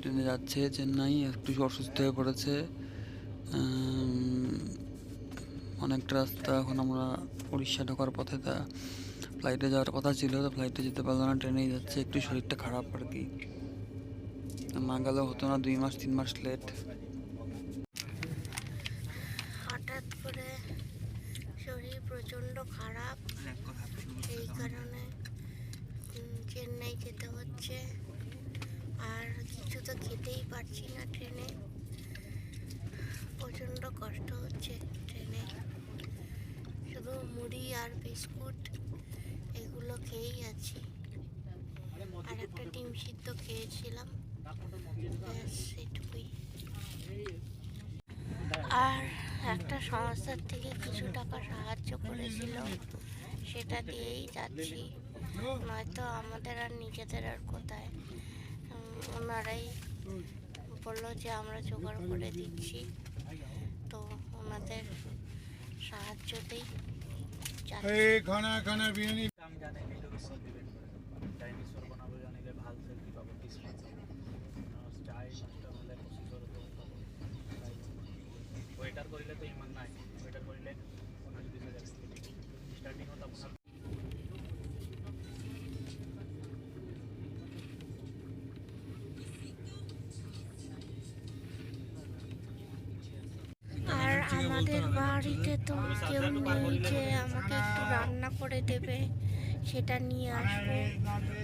ট্রেনে যাচ্ছে চেন্নাই একটু অসুস্থ হয়ে পড়েছে। অনেকটা রাস্তা এখন আমরা উড়িষ্যা ঢোকার পথে তা ফ্লাইটে যাওয়ার কথা ছিল তো ফ্লাইটে যেতে পারল না ট্রেনেই যাচ্ছে একটু শরীরটা খারাপ আর কি। না গেলেও হতো না দুই মাস তিন মাস লেট হঠাৎ করে শরীর প্রচণ্ড খারাপ এই কারণে চেন্নাই যেতে হচ্ছে। তো খেতেই পারছি না ট্রেনে। প্রচণ্ড কষ্ট হচ্ছে ট্রেনে। শুধু মুড়ি আর বিস্কুট এগুলো খেয়েই আছি। আর একটা ডিম সিদ্ধ খেয়েছিলাম। আর একটা সংস্থার থেকে কিছু টাকা সাহায্য করেছিল, সেটা দিয়েই যাচ্ছি। নয়তো আমাদের আর নিজেদের আর কোথায়। ওনারাই বলল যে আমরা জোগাড় করে দিচ্ছি। তো ওনাদের সাহায্যতেই যাচ্ছি এই খানা খানা বিরিয়ানি। কাম জানে ভিডিও কল ডাইনোসর বানাবো জানিলে ভালো সেলফি পাবো তিরিশ পাঁচ চাই নষ্ট হলে পঁচিশ করে তো ওয়েটার কৰিলে তো ইমান নাই ওয়েটার কৰিলে পঞ্চাছ বিছ হাজাৰ ষ্টাৰ্টিঙত আপোনাৰ আমাদের বাড়িতে তো কেউ নেই যে আমাকে একটু রান্না করে দেবে সেটা নিয়ে আসব।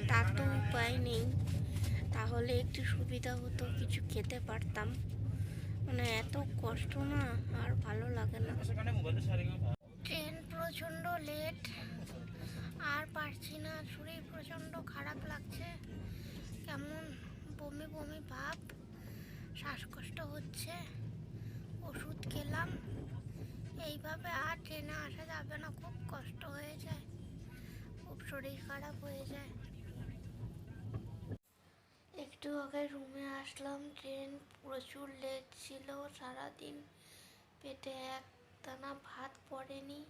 তার তো উপায় নেই। তাহলে একটু সুবিধা হতো কিছু খেতে পারতাম। মানে এত কষ্ট না আর ভালো লাগে না। ট্রেন প্রচণ্ড লেট আর পারছি না। শরীর প্রচণ্ড খারাপ লাগছে। কেমন বমি বমি ভাব শ্বাসকষ্ট হচ্ছে। ওষুধ খেলাম। এইভাবে আর ট্রেনে আসা যাবে না, খুব কষ্ট হয়ে যায়। খুব শরীর খারাপ হয়ে যায়। একটু আগে রুমে আসলাম, ট্রেন প্রচুর লেট ছিল, সারাদিন পেটে এক দানা ভাত পড়েনি,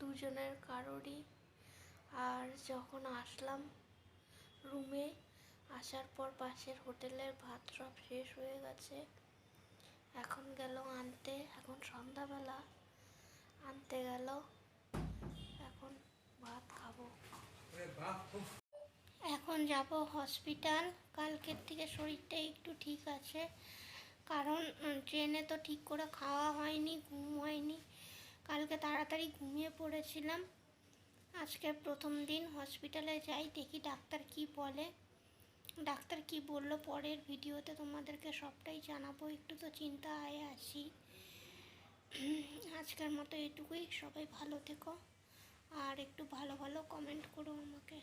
দুজনের কারোরই। আর যখন আসলাম রুমে, আসার পর পাশের হোটেলের ভাত সব শেষ হয়ে গেছে। এখন গেল আনতে এখন সন্ধ্যাবেলা। আনতে গেল এখন ভাত খাব। এখন যাব হসপিটাল। কালকের থেকে শরীরটা একটু ঠিক আছে। কারণ ট্রেনে তো ঠিক করে খাওয়া হয়নি ঘুম হয়নি। কালকে তাড়াতাড়ি ঘুমিয়ে পড়েছিলাম। আজকে প্রথম দিন হসপিটালে যাই দেখি ডাক্তার কি বলে। ডাক্তার কি বলল? পরের ভিডিওতে তোমাদেরকে সবটাই জানাব। একটু তো চিন্তা আয় আসি আজকের মতো এটুকুই। সবাই ভালো থেকো। আর একটু ভালো ভালো কমেন্ট করো আমাকে।